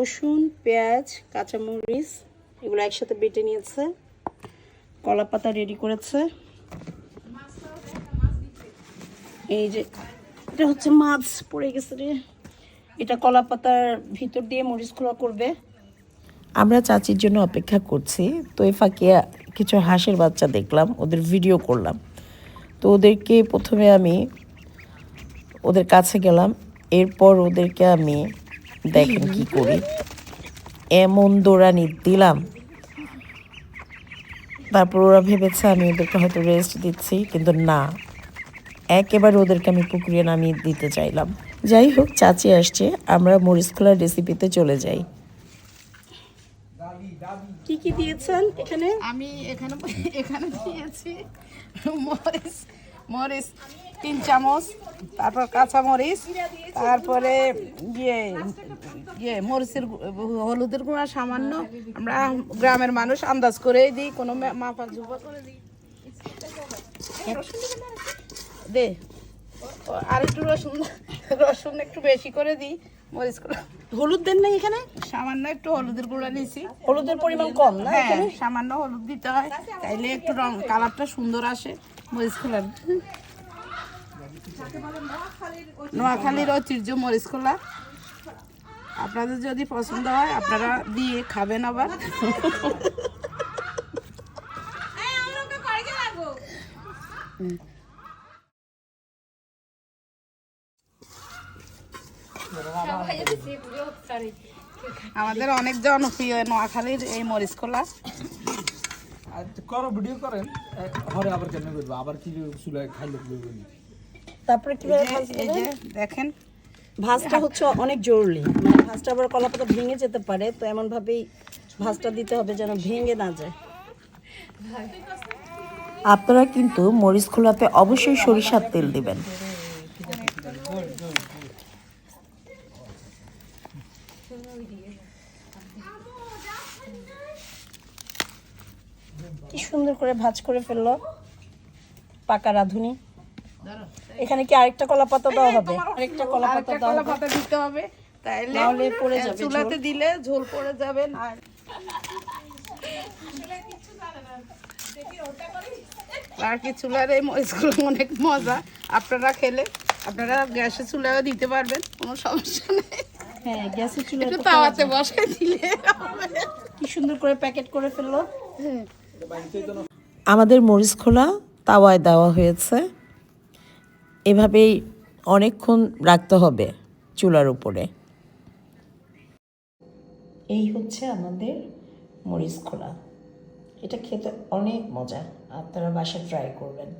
রসুন, পেঁয়াজ, কাঁচামরিচ এগুলো একসাথে বেটে নিয়েছে। কলা পাতা রেডি করেছে। এই যে, এটা হচ্ছে মাছ পড়ে গেছে রে। এটা কলা পাতার ভিতর দিয়ে মরিচ খোলা করবে। আমরা চাচির জন্য অপেক্ষা করছি। তো এ ফাঁকে কিছু হাঁসের বাচ্চা দেখলাম, ওদের ভিডিও করলাম। তো ওদেরকে প্রথমে আমি ওদের কাছে গেলাম। এরপর ওদেরকে আমি দেখেন কি করি। এমন দৌড়ানি দিলাম। তারপর ওরা ভেবেছে আমি ওদেরকে হয়তো রেস্ট দিচ্ছি কিন্তু না। একেবারে ওদেরকে আমি পুকুরে নামিয়ে দিতে চাইলাম। যাই হোক চাচি আসছে। আমরা মরিচ খোলার রেসিপিতে চলে যাই। কি কি দিয়েছেন এখানে? আমি এখানে এখানে দিয়েছি মরিচ মরিচ। তিন চামচ তারপর কাঁচা মরিচ তারপরে ইয়ে ইয়ে মরিচের হলুদের গুঁড়া সামান্য। আমরা গ্রামের মানুষ আন্দাজ করেই দিই কোনো মাপা ঝুপা করে দিই। দে আর একটু রসুন রসুন একটু বেশি করে দিই মরিচ হলুদ দেন নাই এখানে? সামান্য একটু হলুদের গুঁড়া নিয়েছি হলুদের পরিমাণ কম না হ্যাঁ সামান্য হলুদ দিতে হয়। তাইলে একটু রং কালারটা সুন্দর আসে মরিচ খোলার নোয়াখালীর ঐতিহ্য মরিচ খোলা আপনাদের যদি পছন্দ হয়, আপনারা দিয়ে খাবেন আবার। আমাদের অনেক জনপ্রিয় নোয়াখালীর এই মরিচ খোলা আর করো, ভিডিও করেন। আবার কেন করব? আবার কি চুলায় খাইলে। তারপরে কীভাবে যে- ভাজতে হবে? দেখেন। ভাজটা হচ্ছে অনেক জরুরি। মানে ভাজটা আবার কলা পাতা ভেঙে যেতে পারে তো এমন ভাবেই ভাজটা দিতে হবে যেন ভেঙে না যায়। আপনারা কিন্তু মরিচ খোলাতে অবশ্যই সরিষার তেল দিবেন। কি সুন্দর করে ভাজ করে ফেলল পাকা রাঁধুনি। এখানে কি আরেকটা কলা পাতা দেওয়া হবে? আরেকটা কলা পাতা আরেকটা কলা পাতা দিতে হবে। তাইলে নাহলে পড়ে যাবে চুলাতে দিলে ঝোল পড়ে যাবে না। আর কি চুলার এই মরিচগুলো অনেক মজা। আপনারা খেলে আপনারা গ্যাসে চুলাও দিতে পারবেন কোনো সমস্যা নেই। হ্যাঁ গ্যাসের চুলা একটু তাওয়াতে বসাই দিলে কি সুন্দর করে প্যাকেট করে ফেলল। আমাদের মরিচ খোলা তাওয়ায় দেওয়া হয়েছে। এভাবেই অনেকক্ষণ রাখতে হবে চুলার উপরে। এই হচ্ছে আমাদের মরিচ খোলা। এটা খেতে অনেক মজা। আপনারা বাসায় ট্রাই করবেন।